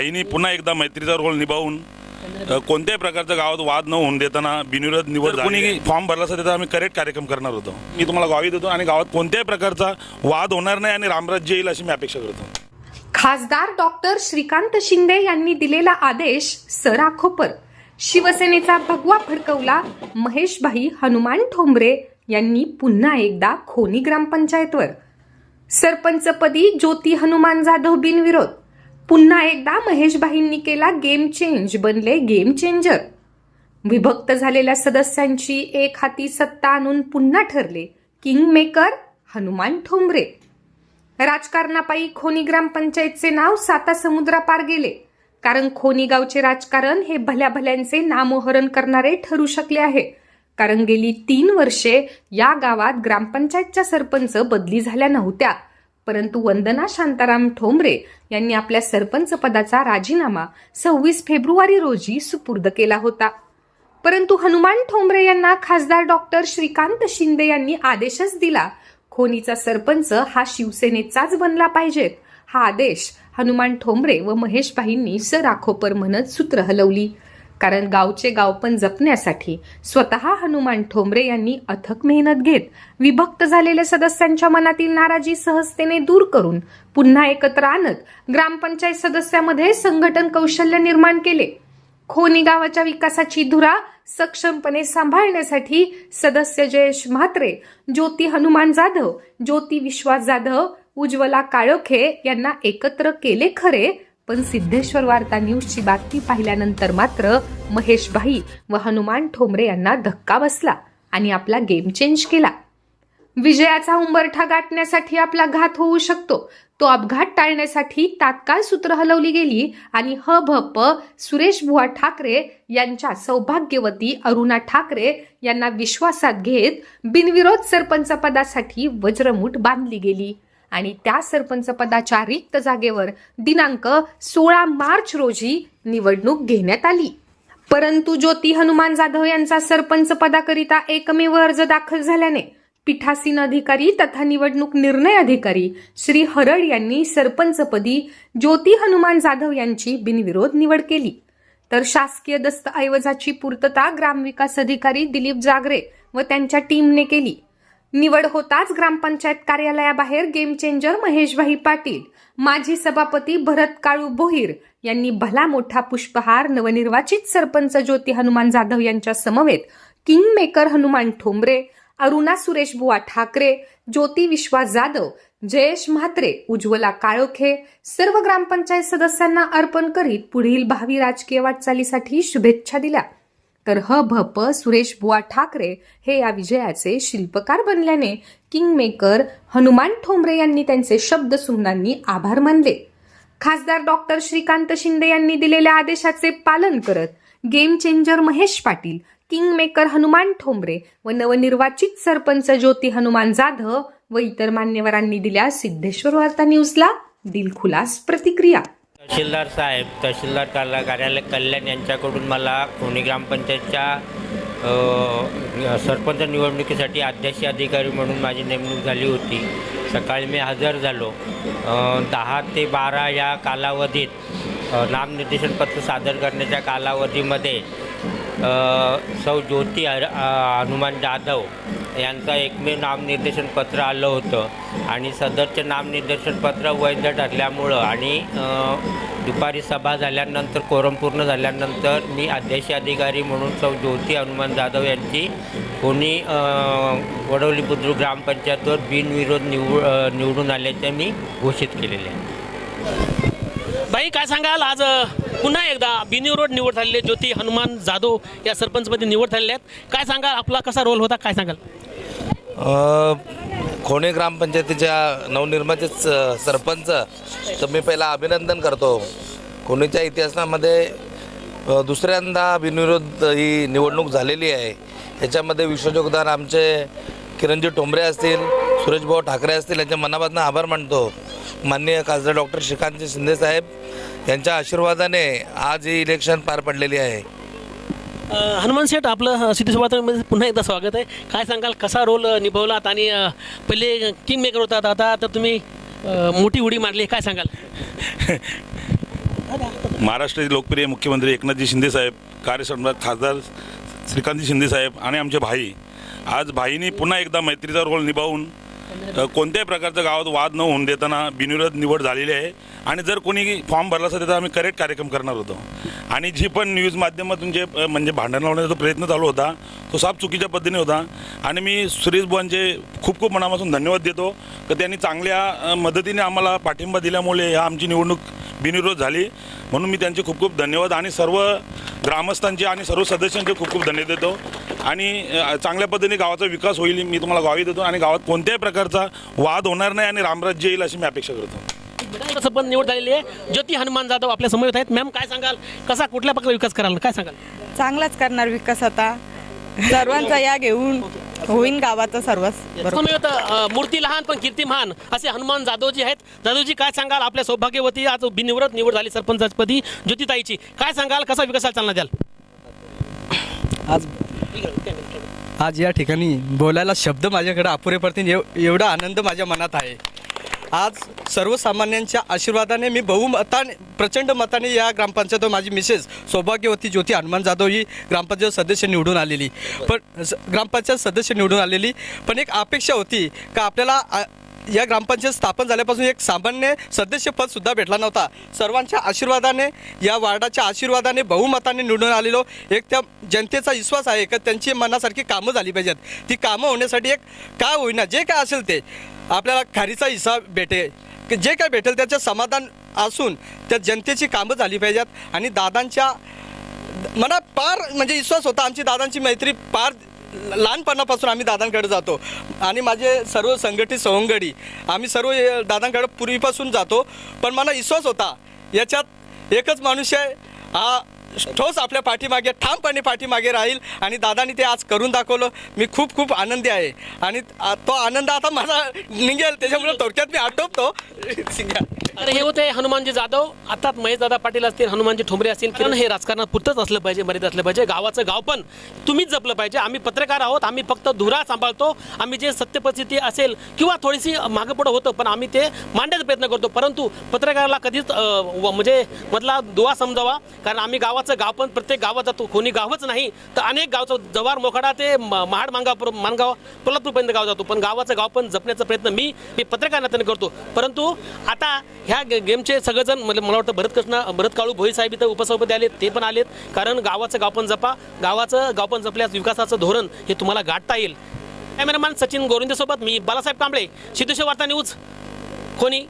आज भाईनी पुन्हा एकदा मैत्रीचा रोल निभावून कोणत्याही प्रकारच्या गावात वाद न होऊन देताना बिनविरोध निवड कोणी फॉर्म भरला असता त्याचा आम्ही करेक्ट कार्यक्रम करणार होतो. मी तुम्हाला गावी देतो आणि गावात कोणत्याही प्रकारचा वाद होणार नाही आणि रामराज्य येईल अशी मी अपेक्षा करतो. खासदार डॉक्टर श्रीकांत शिंदे यांनी दिलेला आदेश सराखोपर शिवसेनेचा भगवा फडकवला महेशभाई हनुमान ठोंबरे यांनी पुन्हा एकदा खोनी ग्रामपंचायतवर. सरपंचपदी ज्योती हनुमान जाधव बिनविरोध. पुन्हा एकदा महेशभाईंनी केला गेम चेंज बनले गेम चेंजर विभक्त झालेल्या सदस्यांची एक हाती सत्ता आणून पुन्हा ठरले किंग मेकर हनुमान ठोंबरे. राजकारणापायी खोनी ग्रामपंचायतचे नाव साता समुद्रापार गेले कारण खोनी गावचे राजकारण हे भल्या भल्यांचे नामोहरण करणारे ठरू शकले आहे. कारण गेली तीन वर्षे या गावात ग्रामपंचायतच्या सरपंच बदली झाल्या नव्हत्या. परंतु वंदना शांताराम ठोंबरे यांनी आपल्या सरपंच पदाचा राजीनामा सव्वीस फेब्रुवारी रोजी सुपूर्द केला होता. परंतु हनुमान ठोंबरे यांना खासदार डॉक्टर श्रीकांत शिंदे यांनी आदेशच दिला. खोनीचा सरपंच हा शिवसेनेचाच बनला पाहिजेत. हा आदेश हनुमान ठोंबरे व महेशभाईंनी सराखोपर म्हणत सूत्र हलवली. कारण गावचे गावपण जपण्यासाठी स्वतः हनुमान ठोंबरे यांनी अथक मेहनत घेत विभक्त झालेल्या सदस्यांच्या मनातील नाराजी सहजतेने दूर करून पुन्हा एकत्र आणत ग्रामपंचायत सदस्यामध्ये संघटन कौशल्य निर्माण केले. खोनी गावाच्या विकासाची धुरा सक्षमपणे सांभाळण्यासाठी सदस्य जयेश म्हात्रे ज्योती हनुमान जाधव ज्योती विश्वास जाधव उज्ज्वला काळोखे यांना एकत्र केले खरे पण सिद्धेश्वर वार्ता न्यूजची बातमी पाहिल्यानंतर मात्र महेश भाई व हनुमान ठोंबरे यांना धक्का बसला आणि आपला गेम चेंज केला. विजयाचा उंबरठा गाठण्यासाठी आपला घात होऊ शकतो. तो अपघात टाळण्यासाठी तात्काळ सूत्र हलवली गेली आणि ह भ प सुरेश बुवा ठाकरे यांच्या सौभाग्यवती अरुणा ठाकरे यांना विश्वासात घेत बिनविरोध सरपंच पदासाठी वज्रमूठ बांधली गेली. आणि त्या सरपंच पदाच्या रिक्त जागेवर दिनांक सोळा मार्च रोजी निवडणूक घेण्यात आली. परंतु ज्योती हनुमान जाधव यांचा सरपंच पदाकरिता एकमेव अर्ज दाखल झाल्याने पीठासीन अधिकारी तथा निवडणूक निर्णय अधिकारी श्री हरड यांनी सरपंचपदी ज्योती हनुमान जाधव यांची बिनविरोध निवड केली. तर शासकीय दस्तऐवजाची पूर्तता ग्रामविकास अधिकारी दिलीप जागरे व त्यांच्या टीमने केली. निवड होताच ग्रामपंचायत कार्यालयाबाहेर गेम चेंजर महेशभाई पाटील माजी सभापती भरत काळू बोहीर यांनी भला मोठा पुष्पहार नवनिर्वाचित सरपंच ज्योती हनुमान जाधव यांच्या समवेत किंग मेकर हनुमान ठोंबरे अरुणा सुरेश बुवा ठाकरे ज्योती विश्वास जाधव जयेश म्हात्रे उज्ज्वला काळोखे सर्व ग्रामपंचायत सदस्यांना अर्पण करीत पुढील भावी राजकीय वाटचालीसाठी शुभेच्छा दिल्या. तर ह भ प सुरेश बुवा ठाकरे हे या विजयाचे शिल्पकार बनल्याने किंग मेकर हनुमान ठोंबरे यांनी त्यांचे शब्द सुमनांनी आभार मानले. खासदार डॉक्टर श्रीकांत शिंदे यांनी दिलेल्या आदेशाचे पालन करत game changer Mahesh Patil king maker Hanuman Thombre व नवनिर्वाचित सरपंच ज्योती हनुमान जाधव व इतर मान्यवरांनी दिल्या सिद्धेश्वर वार्ता न्यूजला दिलखुलास प्रतिक्रिया. तहसीलदार साहेब तहसीलदार कार्या कार्यालय कल्याण यांच्याकडून मला कोणी ग्रामपंचायतच्या सरपंच निवडणुकीसाठी अध्यक्ष अधिकारी म्हणून माझी नेमणूक झाली होती. सकाळी मी हजर झालो. दहा ते बारा या कालावधीत नामनिर्देशनपत्र सादर करण्याच्या कालावधीमध्ये सौ ज्योती हनुमान जाधव यांचा एकमेव नामनिर्देशन पत्र आलं होतं. आणि सदरचे नामनिर्देशन पत्र वैध ठरल्यामुळं आणि दुपारी सभा झाल्यानंतर कोरम पूर्ण झाल्यानंतर मी अध्यक्ष अधिकारी म्हणून सौ ज्योती हनुमान जाधव यांची कोणी वडवली बुद्रुक ग्रामपंचायतवर बिनविरोध निवड निवडून आल्याचे मी घोषित केलेले आहे. बाई काय सांगाल आज पुन्हा एकदा बिनिरोड निवड झालेले ज्योती हनुमान जाधव या सरपंचमध्ये निवड झालेल्या आहेत. काय सांगाल? आपला कसा रोल होता? काय सांगाल? खोणे ग्रामपंचायतीच्या नवनिर्माचित सरपंच तर मी पहिला अभिनंदन करतो. खोणेच्या इतिहासामध्ये दुसऱ्यांदा बिनविरोध ही निवडणूक झालेली आहे. याच्यामध्ये विश्वयोगदान आमचे किरणजी टोंबरे असतील सुरेशभाऊ ठाकरे असतील यांच्या मनापासून आभार मानतो. माननीय खासदार डॉक्टर श्रीकांत शिंदे साहेब यांच्या आशीर्वादाने आज ही इलेक्शन पार पडलेली आहे. अ, हनुमान शेठ आपलं सिद्धेश्वरामध्ये पुन्हा एकदा स्वागत आहे. काय सांगाल कसा रोल अ, निभवलात आणि अ, पहिले किंग मेकर होतात आता तर तुम्ही अ, मोठी उडी मारली काय सांगाल? महाराष्ट्राचे लोकप्रिय मुख्यमंत्री एकनाथजी शिंदे साहेब कार्यसम्राट खासदार श्रीकांतजी शिंदे साहेब आणि आमचे भाई. आज भाईनी पुन्हा एकदा मैत्रीचा रोल निभावून कोणत्याही प्रकारचा गावात वाद न होऊन देताना बिनविरोध निवड झालेली आहे. आणि जर कोणी फॉर्म भरला असेल तर आम्ही करेक्ट कार्यक्रम करणार होतो. आणि जी पण न्यूज माध्यमातून जे म्हणजे भांडण लावण्याचा प्रयत्न चालू होता तो साफ चुकीच्या पद्धतीने होता. आणि मी सुरेश बुवांचे खूप खूप मनापासून धन्यवाद देतो की त्यांनी चांगल्या मदतीने आम्हाला पाठिंबा दिल्यामुळे ह्या आमची निवडणूक बिनविरोध झाली. म्हणून मी त्यांचे खूप खूप धन्यवाद. आणि सर्व ग्रामस्थांचे आणि सर्व सदस्यांचे खूप खूप धन्यवाद देतो. आणि चांगल्या पद्धतीने गावाचा विकास होईल मी तुम्हाला गावी देतो. आणि गावात कोणत्याही प्रकारचा वाद होणार नाही आणि रामराज्य येईल अशी मी अपेक्षा करतो. सरपंच निवड झालेली आहे. ज्योती हनुमान जाधव आपल्यासमोर आहेत. मॅम काय सांगाल? कसा कुठल्या प्रकारे विकास कराल? काय सांगाल? चांगलाच करणार विकास आता. सर्वांचा या घेऊन होईन गावाचा सर्वच. मूर्ती लहान पण कीर्ती महान असे हनुमान जाधवजी आहेत. जाधवजी काय सांगाल? आपल्या सौभाग्यवती आज बिनविरोध निवड झाली सरपंचपदी ज्योतिताईची. काय सांगाल? कसा विकासाला चालना द्याल? आज आज या ठिकाणी बोलायला शब्द माझ्याकडे अपुरे पडतील. एव एवढा आनंद माझ्या मनात आहे. आज सर्वसामान्यांच्या आशीर्वादाने मी बहुमताने प्रचंड मताने या ग्रामपंचायत माझी मिसेस सौभाग्यवती ज्योती हनुमान जाधव ही ग्रामपंचायत सदस्य निवडून आलेली. पण स- ग्रामपंचायत सदस्य निवडून आलेली. पण एक अपेक्षा होती का आपल्याला आ- या ग्रामपंचायत स्थापन झाल्यापासून एक सामान्य सदस्यपद सुद्धा भेटला नव्हता. सर्वांच्या आशीर्वादाने या वार्डाच्या आशीर्वादाने बहुमताने निवडून आलेलो एक त्या जनतेचा विश्वास आहे का? त्यांची मनासारखी कामं झाली पाहिजेत. ती कामं होण्यासाठी एक काय होईना जे काय असेल ते आपल्याला खारीचा हिस्सा भेटेल की जे काय भेटेल त्याचं समाधान असून त्या जनतेची कामं झाली पाहिजेत आणि दादांच्या मला पार म्हणजे विश्वास होता. आमची दादांची मैत्री पार लहानपणापासून आम्ही दादांकडे जातो. आणि माझे सर्व संघटित सवंगडी आम्ही सर्व दादांकडे पूर्वीपासून जातो. पण मला विश्वास होता याच्यात एकच माणूस आहे हा ठोस आपल्या पाठीमागे ठामपणे पाठीमागे राहील आणि दादानी ते आज करून दाखवलं. मी खूप खूप आनंदी आहे. आणि तो आनंद आता माझा निघेल त्याच्यामुळे थोडक्यात मी आटोपतो. तर हे होते हनुमानजी जाधव. आता महेश दादा पाटील असतील हनुमानजी ठोंबरे असतील कारण हे राजकारणात पुरतच असलं पाहिजे मर्यादित असलं पाहिजे. गावाचं गाव पण तुम्हीच जपलं पाहिजे. आम्ही पत्रकार आहोत आम्ही फक्त धुरा सांभाळतो. आम्ही जे सत्यपरिस्थिती असेल किंवा थोडीशी मागं पुढं होतं पण आम्ही ते मांडण्याचा प्रयत्न करतो. परंतु पत्रकाराला कधीच म्हणजे मधला दुवा समजावा कारण आम्ही गावाचं गाव पण प्रत्येक गावात जातो. कोणी गावच नाही तर अनेक गावचं जवार मोखाडा ते म- महाड मांगापूर मानगाव पोलापूरपर्यंत गाव जातो. पण गावाचं गाव पण जपण्याचा प्रयत्न मी मी पत्रकार नात्याने करतो. परंतु आता ह्या गे- गेमचे सगळेजण म्हणजे मला वाटतं भरत कृष्ण भरत काळू भोई साहेब इथं उपसभापती आलेत ते पण आलेत. कारण गावाचं गाव पण जपा गावाचं गाव पण जपल्यास विकासाचं धोरण हे तुम्हाला गाठता येईल. कॅमेरामॅन सचिन गोविंदेसोबत मी बालासाहेब कांबळे सिद्धेश्वर वार्ता न्यूज. कोणी?